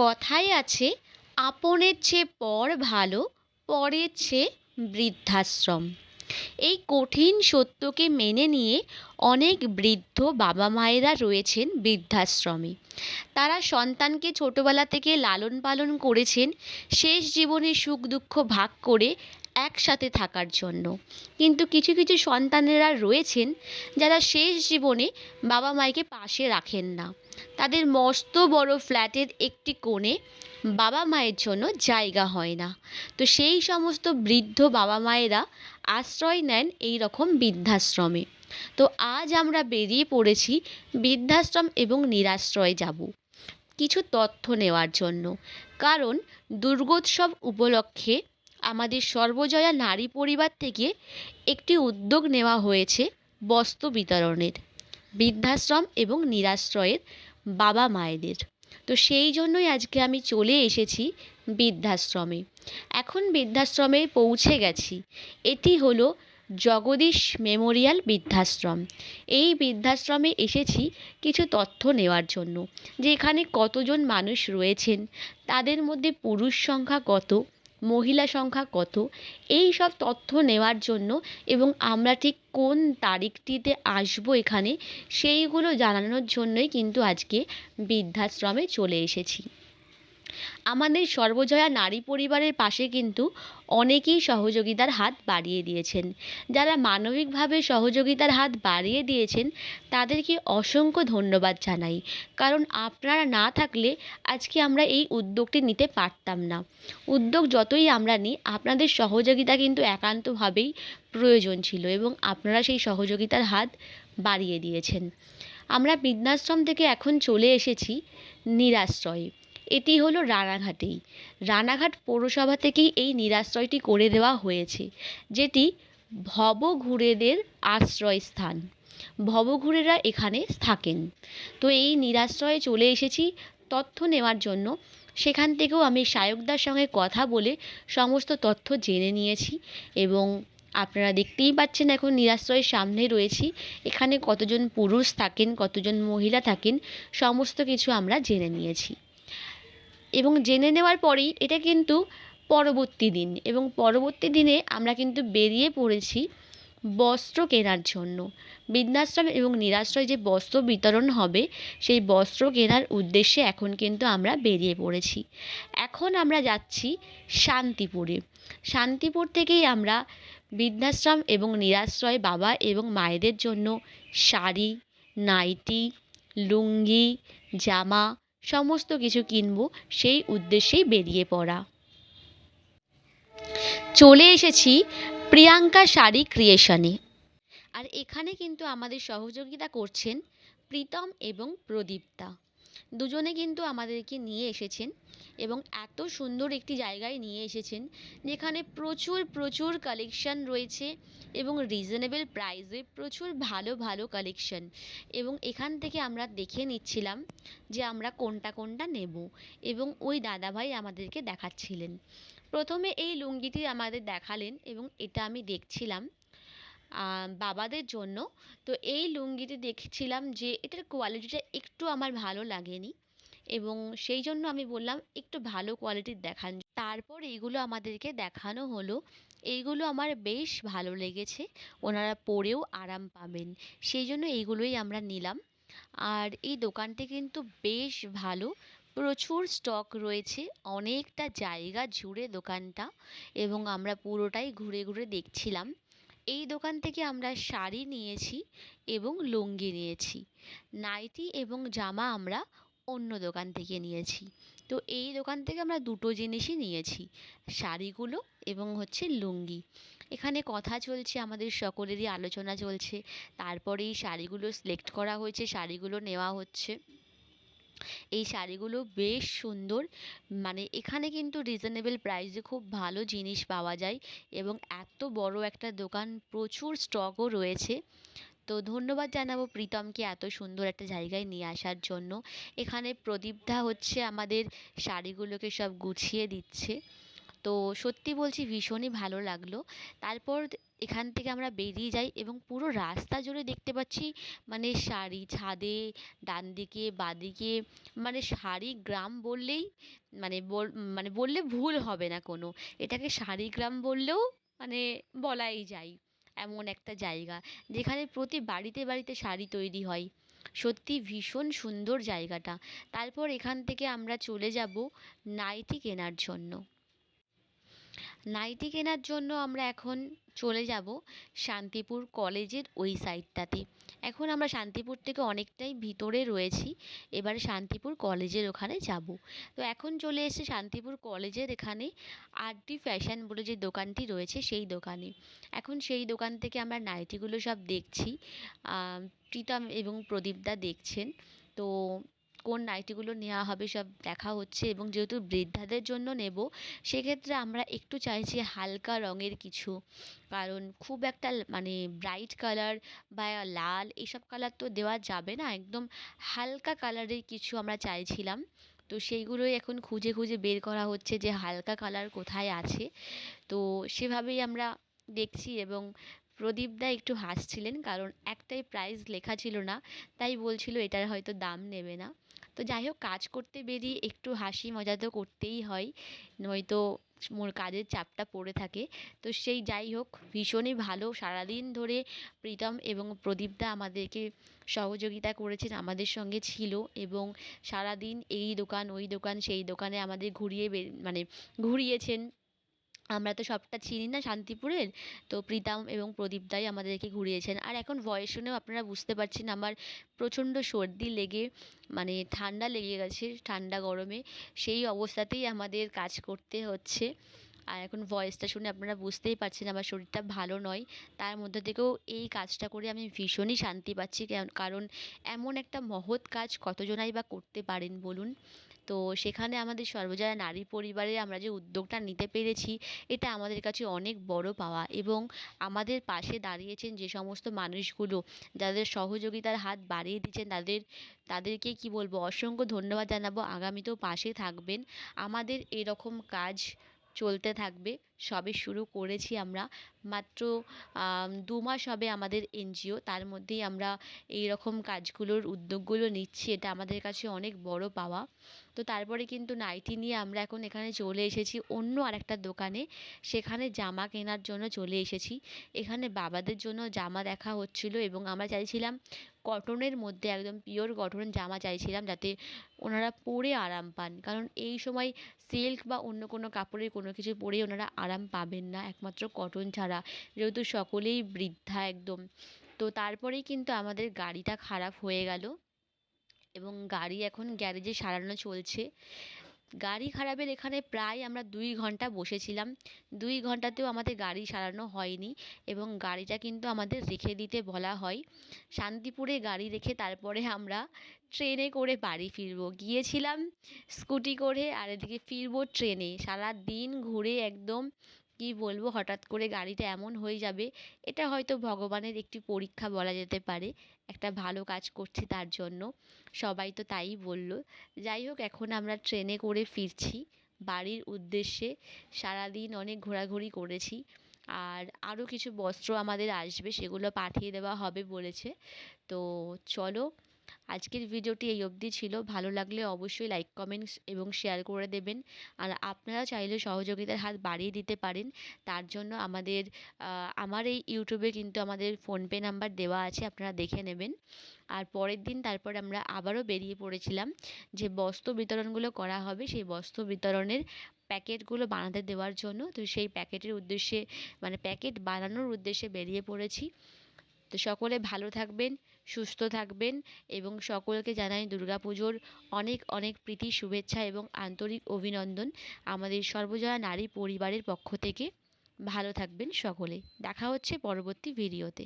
কথায় আছে, আপনের চেয়ে পর ভালো, পরের চেয়ে বৃদ্ধাশ্রম। এই কঠিন সত্যকে মেনে নিয়ে অনেক বৃদ্ধ বাবা মায়েরা রয়েছেন বৃদ্ধাশ্রমে। তারা সন্তানকে ছোটোবেলা থেকে লালন পালন করেছেন, শেষ জীবনে সুখ দুঃখ ভাগ করে একসাথে থাকার জন্য। কিন্তু কিছু কিছু সন্তানেরা রয়েছেন যারা শেষ জীবনে বাবা মায়েকে পাশে রাখেন না। তাদের মস্ত বড় ফ্ল্যাটের একটি কোণে বাবা মায়ের জন্য জায়গা হয় না। তো সেই সমস্ত বৃদ্ধ বাবা মায়েরা আশ্রয় নেন এই রকম বৃদ্ধাশ্রমে। তো আজ আমরা বেরিয়ে পড়েছি বৃদ্ধাশ্রম এবং নিরাশ্রয় যাব কিছু তথ্য নেওয়ার জন্য। কারণ দুর্গোৎসব উপলক্ষে আমাদের সর্বজয়া নারী পরিবার থেকে একটি উদ্যোগ নেওয়া হয়েছে বস্ত্র বিতরণের। বৃদ্ধাশ্রম এবং নিরাশ্রয়ের বাবা মায়েদের। তো সেই জন্যই আজকে আমি চলে এসেছি বৃদ্ধাশ্রমে। এখন বৃদ্ধাশ্রমে পৌঁছে গেছি। এটি হলো জগদীশ মেমোরিয়াল বৃদ্ধাশ্রম। এই বৃদ্ধাশ্রমে এসেছি কিছু তথ্য নেওয়ার জন্য। যে এখানে কতজন মানুষ রয়েছেন, তাদের মধ্যে পুরুষ সংখ্যা কত মহিলা সংখ্যা কত? এই সব তথ্য নেওয়ার জন্য এবং আমরা ঠিক কোন তারিখটিতে আসব এখানে, সেইগুলো জানানোর জন্যই কিন্তু আজকে বৃদ্ধাশ্রমে চলে এসেছি। আমাদের সর্বজয়া নারী পরিবারের পাশে কিন্তু অনেকেই সহযোগিতার হাত বাড়িয়ে দিয়েছেন। যারা মানবিকভাবে সহযোগিতার হাত বাড়িয়ে দিয়েছেন, তাদেরকে অসংখ্য ধন্যবাদ জানাই। কারণ আপনারা না থাকলে আজকে আমরা এই উদ্যোগটি নিতে পারতাম না। উদ্যোগ যতই আমরা নিই, আপনাদের সহযোগিতা কিন্তু একান্তভাবেই প্রয়োজন ছিল এবং আপনারা সেই সহযোগিতার হাত বাড়িয়ে দিয়েছেন। আমরা বৃদ্ধাশ্রম থেকে এখন চলে এসেছি নিরাশ্রয়ে। এটি হলো রানাঘাটেই রানাঘাট পৌরসভা থেকেই এই নিরাশ্রয়টি করে দেওয়া হয়েছে, যেটি ভবঘুরেদের আশ্রয়স্থান। ভবঘুরেরা এখানে থাকেন। তো এই নিরাশ্রয়ে চলে এসেছি, তথ্য নেওয়ার জন্য। সেখান থেকেও আমি সায়কদার সঙ্গে কথা বলে সমস্ত তথ্য জেনে নিয়েছি এবং আপনারা দেখতেই পাচ্ছেন এখন নিরাশ্রয়ের সামনে রয়েছি। এখানে কতজন পুরুষ থাকেন, কতজন মহিলা থাকেন, সমস্ত কিছু আমরা জেনে নিয়েছি। এবং জেনে নেওয়ার পরেই এটা কিন্তু পরবর্তী দিন। এবং পরবর্তী দিনে আমরা কিন্তু বেরিয়ে পড়েছি বস্ত্র কেনার জন্য। বৃদ্ধাশ্রম এবং নিরাশ্রয় যে বস্ত্র বিতরণ হবে, সেই বস্ত্র কেনার উদ্দেশ্যে এখন কিন্তু আমরা বেরিয়ে পড়েছি। এখন আমরা যাচ্ছি শান্তিপুরে। শান্তিপুর থেকেই আমরা বৃদ্ধাশ্রম এবং নিরাশ্রয় বাবা এবং মায়েদের জন্য শাড়ি, নাইটি, লুঙ্গি, জামা সমস্ত কিছু কিনব, সেই উদ্দেশ্যেই বেরিয়ে পড়া। চলে এসেছি প্রিয়াঙ্কা শাড়ি ক্রিয়েশনে আর এখানে কিন্তু আমাদের সহযোগিতা করছেন প্রীতম এবং প্রদীপ্তা। দুজনে কিন্তু আমাদেরকে নিয়ে এসেছেন। এবং এত সুন্দর একটি জায়গায় নিয়ে এসেছেন, যেখানে প্রচুর প্রচুর কালেকশান রয়েছে এবং রিজনেবল প্রাইসে প্রচুর ভালো ভালো কালেকশান এবং এখান থেকে আমরা দেখে নিচ্ছিলাম যে আমরা কোনটা কোনটা নেব এবং ওই দাদাভাই আমাদেরকে দেখাচ্ছিলেন। প্রথমে এই লুঙ্গিটি আমাদের দেখালেন এবং এটা আমি দেখছিলাম বাবাদের জন্য। তো এই লুঙ্গিটি দেখছিলাম যে এটার কোয়ালিটিটা একটু আমার ভালো লাগেনি। এবং সেই জন্য আমি বললাম একটু ভালো কোয়ালিটির দেখান। তারপর এইগুলো আমাদেরকে দেখানো হলো। এইগুলো আমার বেশ ভালো লেগেছে। ওনারা পরেও আরাম পাবেন। সেই জন্য এইগুলোই আমরা নিলাম। আর এই দোকানটি কিন্তু বেশ ভালো। প্রচুর স্টক রয়েছে। অনেকটা জায়গা জুড়ে দোকানটা এবং আমরা পুরোটাই ঘুরে ঘুরে দেখছিলাম। এই দোকান থেকে আমরা শাড়ি নিয়েছি এবং লুঙ্গি নিয়েছি। নাইটি এবং জামা আমরা অন্য দোকান থেকে নিয়েছি। তো এই দোকান থেকে আমরা দুটো জিনিসই নিয়েছি, শাড়িগুলো এবং হচ্ছে লুঙ্গি। এখানে কথা চলছে, আমাদের সকলেরই আলোচনা চলছে। তারপরে এই শাড়িগুলো সিলেক্ট করা হয়েছে, শাড়িগুলো নেওয়া হচ্ছে। এই শাড়িগুলো বেশ সুন্দর মানে এখানে কিন্তু রিজনেবল প্রাইসে খুব ভালো জিনিস পাওয়া যায় এবং এত বড় একটা দোকান প্রচুর স্টকও রয়েছে। তো ধন্যবাদ জানাব প্রীতমকে এত সুন্দর একটা জায়গায় নিয়ে আসার জন্য। এখানে প্রদীপদা হচ্ছে আমাদের শাড়িগুলোকে সব গুছিয়ে দিচ্ছে। তো সত্যি বলছি ভীষণই ভালো লাগল। তারপর এখান থেকে আমরা বেরিয়ে যাই এবং পুরো রাস্তা জুড়ে দেখতে পাচ্ছি মানে শাড়ি ছাদে ডান দিকে বাঁ দিকে মানে শাড়িগ্রাম বললেই মানে মানে বললে ভুল হবে না কোনো। এটাকে শাড়িগ্রাম বললেও মানে বলাই যায়। এমন একটা জায়গা যেখানে প্রতি বাড়িতে বাড়িতে শাড়ি তৈরি হয়। সত্যি ভীষণ সুন্দর জায়গাটা। তারপর এখান থেকে আমরা চলে যাব নাইটি কেনার জন্য। নাইটি কেনার জন্য আমরা এখন চলে যাব শান্তিপুর কলেজের ওই সাইডটাতে এখন আমরা শান্তিপুর থেকে অনেকটাই ভিতরে রয়েছি, এবার শান্তিপুর কলেজের ওখানে যাব। তো এখন চলে এসেছি শান্তিপুর কলেজের এখানে আর ফ্যাশন বলে যে দোকানটি রয়েছে সেই দোকানে। এখন সেই দোকান থেকে আমরা নাইটিগুলো সব দেখছি প্রীতম এবং প্রদীপদা দেখছেন। তো কোন নাইটিগুলো নেওয়া হবে সব দেখা হচ্ছে এবং যেহেতু বৃদ্ধাদের জন্য নেব, সেক্ষেত্রে আমরা একটু চাইছি হালকা রঙের কিছু। কারণ খুব একটা মানে ব্রাইট কালার বা লাল এইসব কালার তো দেওয়া যাবে না, একদম হালকা কালারের কিছু আমরা চাইছিলাম। তো সেইগুলোই এখন খুঁজে খুঁজে বের করা হচ্ছে যে হালকা কালার কোথায় আছে। তো সেভাবেই আমরা দেখছি এবং প্রদীপদা একটু হাসছিলেন, কারণ একটাই প্রাইস লেখা ছিল না, তাই বলছিল এটার হয়তো দাম নেবে না। তো যাই হোক, কাজ করতে বেরিয়ে একটু হাসি মজা তো করতেই হয়, নয়তো মোর কাজের চাপটা পড়ে থাকে। তো সেই যাই হোক, ভীষণই ভালো। সারাদিন ধরে প্রীতম এবং প্রদীপদা আমাদেরকে সহযোগিতা করেছেন, আমাদের সঙ্গে ছিল এবং সারাদিন এই দোকান, ওই দোকান, সেই দোকানে আমাদের ঘুরিয়ে মানে ঘুরিয়েছেন। আমরা তো সবটা চিনি না শান্তিপুরের। তো প্রীতম এবং প্রদীপদাই আমাদেরকে ঘুরিয়েছেন। আর এখন ভয়েস শুনেও আপনারা বুঝতে পারছেন আমার প্রচণ্ড সর্দি লেগে মানে ঠান্ডা লেগে গেছে ঠান্ডা গরমে। সেই অবস্থাতেই আমাদের কাজ করতে হচ্ছে। আর এখন ভয়েসটা শুনে আপনারা বুঝতেই পারছেন আমার শরীরটা ভালো নয়। তার মধ্যে থেকেও এই কাজটা করে আমি ভীষণই শান্তি পাচ্ছি। কারণ এমন একটা মহৎ কাজ কতজনাই বা করতে পারেন বলুন। তো সেখানে আমাদের সর্বজয়া নারী পরিবারে আমরা যে উদ্যোগটা নিতে পেরেছি, এটা আমাদের কাছে অনেক বড় পাওয়া এবং আমাদের পাশে দাঁড়িয়েছেন যে সমস্ত মানুষগুলো, যাদের সহযোগিতার হাত বাড়িয়ে দিচ্ছেন তাদের, তাদেরকে কি বলব, অসংখ্য ধন্যবাদ জানাব। আগামীতেও পাশে থাকবেন। আমাদের এরকম কাজ চলতে থাকবে। সবে শুরু করেছি আমরা। মাত্র দু মাস হবে আমাদের এনজিও। তার মধ্যেই আমরা এই রকম কাজগুলোর উদ্যোগগুলো নিচ্ছি। এটা আমাদের কাছে অনেক বড় পাওয়া। তো তারপরে কিন্তু নাইটি নিয়ে আমরা এখন এখানে চলে এসেছি। অন্য আরেকটা দোকানে। সেখানে জামা কেনার জন্য চলে এসেছি। এখানে বাবাদের জন্য জামা দেখা হচ্ছিল এবং আমরা চাইছিলাম কটনের মধ্যে, একদম পিওর কটনের জামা চাইছিলাম যাতে ওনারা পরে আরাম পান। কারণ এই সময় সিল্ক বা অন্য কোনো কাপড়ের কোনো কিছু পরে ওনারা আরাম পাবেন না, একমাত্র কটন ছাড়া। যেহেতু সকলেই বৃদ্ধা একদম। তো তারপরেই কিন্তু আমাদের গাড়িটা খারাপ হয়ে গেল। এবং গাড়ি এখন গ্যারেজে সারানো চলছে। গাড়ি খারাপের এখানে প্রায় আমরা দুই ঘণ্টা বসেছিলাম। দুই ঘন্টাতেও আমাদের গাড়ি সারানো হয়নি এবং গাড়িটা কিন্তু আমাদের রেখে দিতে বলা হয়। শান্তিপুরে গাড়ি রেখে তারপরে আমরা ট্রেনে করে বাড়ি ফিরবো। গিয়েছিলাম স্কুটি করে আর এদিকে ফিরবো ট্রেনে। সারাদিন ঘুরে একদম কী বলব? হঠাৎ করে গাড়িটা এমন হয়ে যাবে, এটা হয়তো ভগবানের একটি পরীক্ষা বলা যেতে পারে, একটা ভালো কাজ করছি তার জন্য। সবাই তো তাই বলল। যাই হোক, এখন আমরা ট্রেনে করে ফিরছি। বাড়ির উদ্দেশ্যে সারাদিন অনেক ঘোরাঘুরি করেছি। আর আরও কিছু বস্ত্র আমাদের আসবে, সেগুলো পাঠিয়ে দেওয়া হবে বলেছে। তো চলো আজকের ভিডিওটি এই অবধি ছিল। ভালো লাগলে অবশ্যই লাইক কমেন্টস এবং শেয়ার করে দেবেন। আর আপনারা চাইলে সহযোগিতার হাত বাড়িয়ে দিতে পারেন। তার জন্য আমাদের আমার এই ইউটিউবে কিন্তু আমাদের ফোনপে নাম্বার দেওয়া আছে, আপনারা দেখে নেবেন। আর পরের দিন তারপর আমরা আবারও বেরিয়ে পড়েছিলাম যে বস্ত্র বিতরণগুলো করা হবে, সেই বস্ত্র বিতরণের প্যাকেটগুলো বানাতে দেওয়ার জন্য। তো সেই প্যাকেটের উদ্দেশ্যে মানে প্যাকেট বানানোর উদ্দেশ্যে বেরিয়ে পড়েছি। তো সকলে ভালো থাকবেন, সুস্থ থাকবেন এবং সকলকে জানাই পুজোর অনেক অনেক প্রীতি, শুভেচ্ছা এবং আন্তরিক অভিনন্দন আমাদের সর্বজয়া নারী পরিবারের পক্ষ থেকে। ভালো থাকবেন সকলে। দেখা হচ্ছে পরবর্তী ভিডিওতে।